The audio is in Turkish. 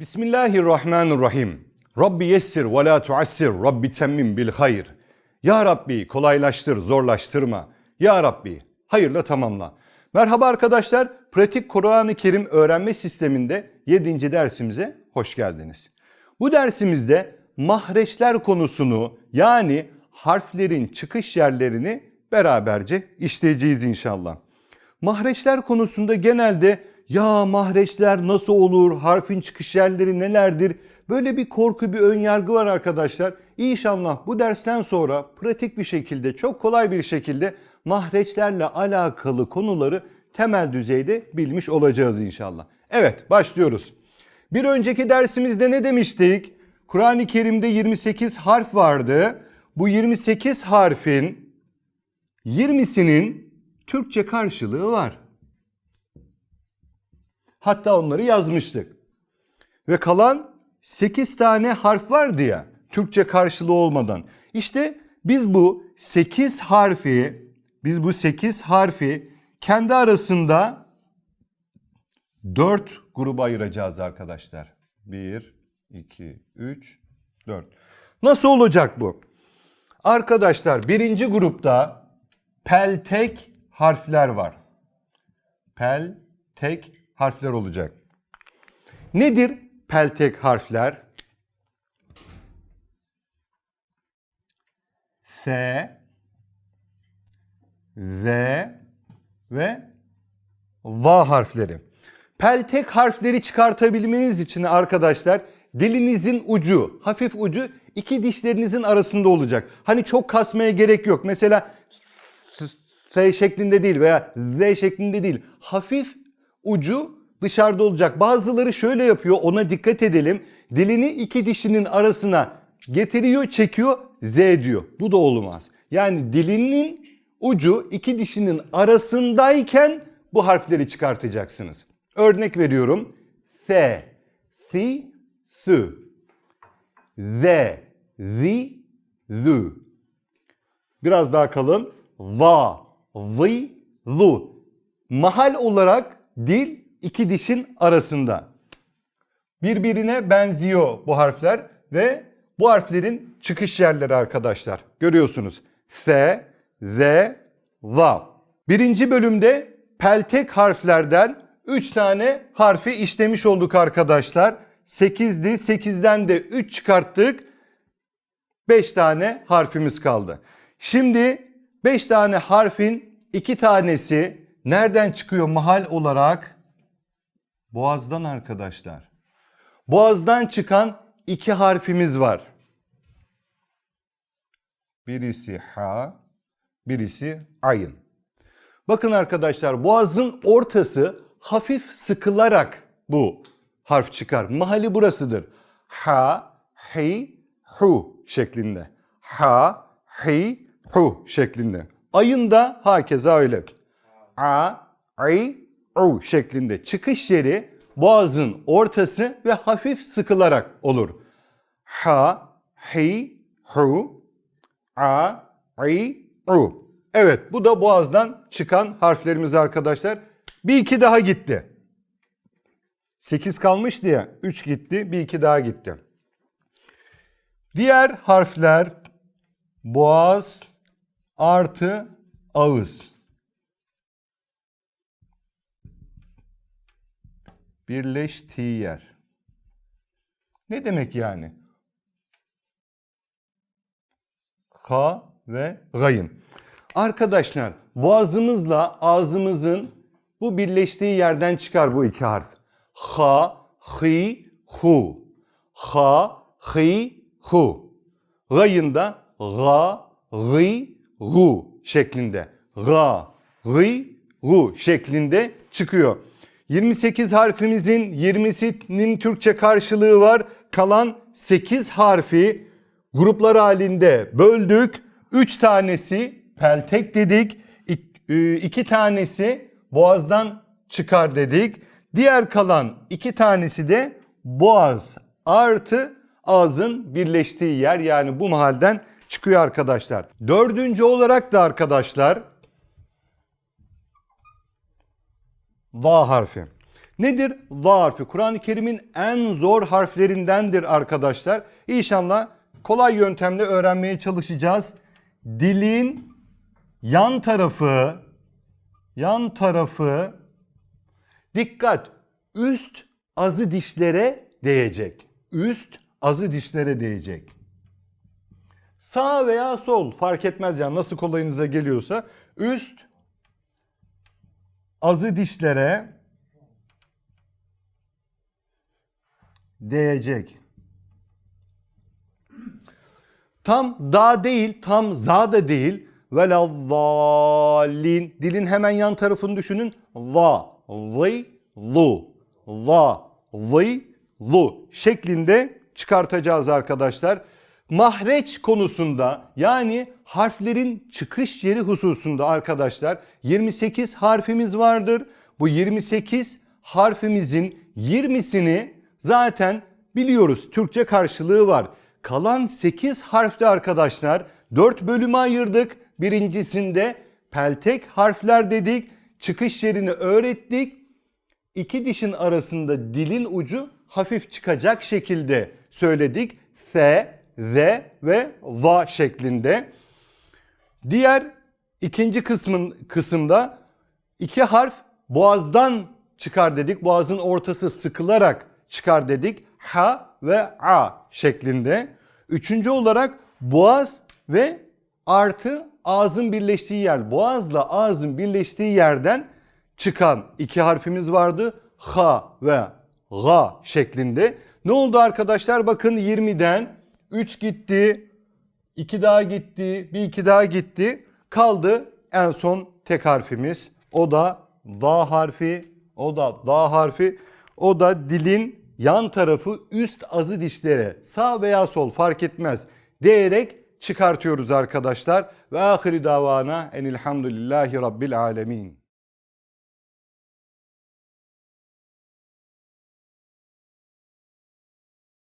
Bismillahirrahmanirrahim. Rabbi yessir ve la tuassir. Rabbi temmim bil hayır. Ya Rabbi kolaylaştır, zorlaştırma. Ya Rabbi hayırla tamamla. Merhaba arkadaşlar. Pratik Kur'an-ı Kerim öğrenme sisteminde 7. dersimize hoş geldiniz. Bu dersimizde mahreçler konusunu yani harflerin çıkış yerlerini beraberce işleyeceğiz inşallah. Mahreçler konusunda genelde ya mahreçler nasıl olur, harfin çıkış yerleri nelerdir? Böyle bir korku, bir ön yargı var arkadaşlar. İnşallah bu dersten sonra pratik bir şekilde, çok kolay bir şekilde mahreçlerle alakalı konuları temel düzeyde bilmiş olacağız inşallah. Evet, başlıyoruz. Bir önceki dersimizde ne demiştik? Kur'an-ı Kerim'de 28 harf vardı. Bu 28 harfin 20'sinin Türkçe karşılığı var. Hatta onları yazmıştık. Ve kalan 8 tane harf vardı ya Türkçe karşılığı olmadan. İşte biz bu 8 harfi biz bu 8 harfi kendi arasında 4 gruba ayıracağız arkadaşlar. 1 2 3 4. Nasıl olacak bu? Arkadaşlar birinci grupta peltek harfler var. Peltek harfler olacak. Nedir peltek harfler? S, Z ve Va harfleri. Peltek harfleri çıkartabilmeniz için arkadaşlar dilinizin ucu, hafif ucu iki dişlerinizin arasında olacak. Hani çok kasmaya gerek yok. Mesela S şeklinde değil veya Z şeklinde değil. Hafif ucu dışarıda olacak. Bazıları şöyle yapıyor ona dikkat edelim. Dilini iki dişinin arasına getiriyor çekiyor Z diyor. Bu da olmaz. Yani dilinin ucu iki dişinin arasındayken bu harfleri çıkartacaksınız. Örnek veriyorum. S, Si, Sü. Z, Zi, Zü. Biraz daha kalın. Va, Vi, Zu. Mahal olarak dil iki dişin arasında. Birbirine benziyor bu harfler ve bu harflerin çıkış yerleri arkadaşlar. Görüyorsunuz. S, Z, Z. Birinci bölümde peltek harflerden 3 tane harfi işlemiş olduk arkadaşlar. 8'di. 8'den de 3 çıkarttık. 5 tane harfimiz kaldı. Şimdi 5 tane harfin 2 tanesi nereden çıkıyor mahal olarak? Boğazdan arkadaşlar. Boğazdan çıkan iki harfimiz var. Birisi ha, birisi ayın. Bakın arkadaşlar boğazın ortası hafif sıkılarak bu harf çıkar. Mahali burasıdır. Ha, hi, hu şeklinde. Ha, hi, hu şeklinde. Ayın da hakeza öyle. A, i, u şeklinde. Çıkış yeri boğazın ortası ve hafif sıkılarak olur. Ha, hi, hu, a, i, u. Evet bu da boğazdan çıkan harflerimiz arkadaşlar. Bir iki daha gitti. 8 kalmış diye 3 gitti, bir iki daha gitti. Diğer harfler boğaz artı ağız. Birleştiği yer. Ne demek yani? Ka ve gayın. Arkadaşlar boğazımızla ağzımızın bu birleştiği yerden çıkar bu iki harf. Ha, hi, hu. Ha, hi, hu. Gayında ga, gı, gu şeklinde. Ga, gı, gu şeklinde çıkıyor. 28 harfimizin 20'sinin Türkçe karşılığı var. Kalan 8 harfi gruplar halinde böldük. 3 tanesi peltek dedik. 2 tanesi boğazdan çıkar dedik. Diğer kalan 2 tanesi de boğaz artı ağzın birleştiği yer yani bu mahalden çıkıyor arkadaşlar. Dördüncü olarak da arkadaşlar Va harfi. Nedir? Va harfi. Kur'an-ı Kerim'in en zor harflerindendir arkadaşlar. İnşallah kolay yöntemle öğrenmeye çalışacağız. Dilin yan tarafı yan tarafı dikkat üst azı dişlere değecek. Üst azı dişlere değecek. Sağ veya sol fark etmez yani nasıl kolayınıza geliyorsa üst azı dişlere değecek. Tam da değil, tam za da değil. Velazzalin. Dilin hemen yan tarafını düşünün. Va, vı, lu. Va, vı, lu şeklinde çıkartacağız arkadaşlar. Mahreç konusunda yani harflerin çıkış yeri hususunda arkadaşlar 28 harfimiz vardır. Bu 28 harfimizin 20'sini zaten biliyoruz. Türkçe karşılığı var. Kalan 8 harfte arkadaşlar 4 bölüme ayırdık. Birincisinde peltek harfler dedik. Çıkış yerini öğrettik. İki dişin arasında dilin ucu hafif çıkacak şekilde söyledik. F, Z ve Va şeklinde. Diğer ikinci kısmın kısımda iki harf boğazdan çıkar dedik. Boğazın ortası sıkılarak çıkar dedik. Ha ve A şeklinde. Üçüncü olarak boğaz ve artı ağzın birleştiği yer. Boğazla ağzın birleştiği yerden çıkan iki harfimiz vardı. Ha ve ga şeklinde. Ne oldu arkadaşlar? Bakın 20'den 3 gitti, 2 daha gitti, bir iki daha gitti. Kaldı en son tek harfimiz. O da da harfi. O da da harfi. O da dilin yan tarafı üst azı dişlere sağ veya sol fark etmez diyerek çıkartıyoruz arkadaşlar. Ve ahiri davana enilhamdülillahi rabbil alemin.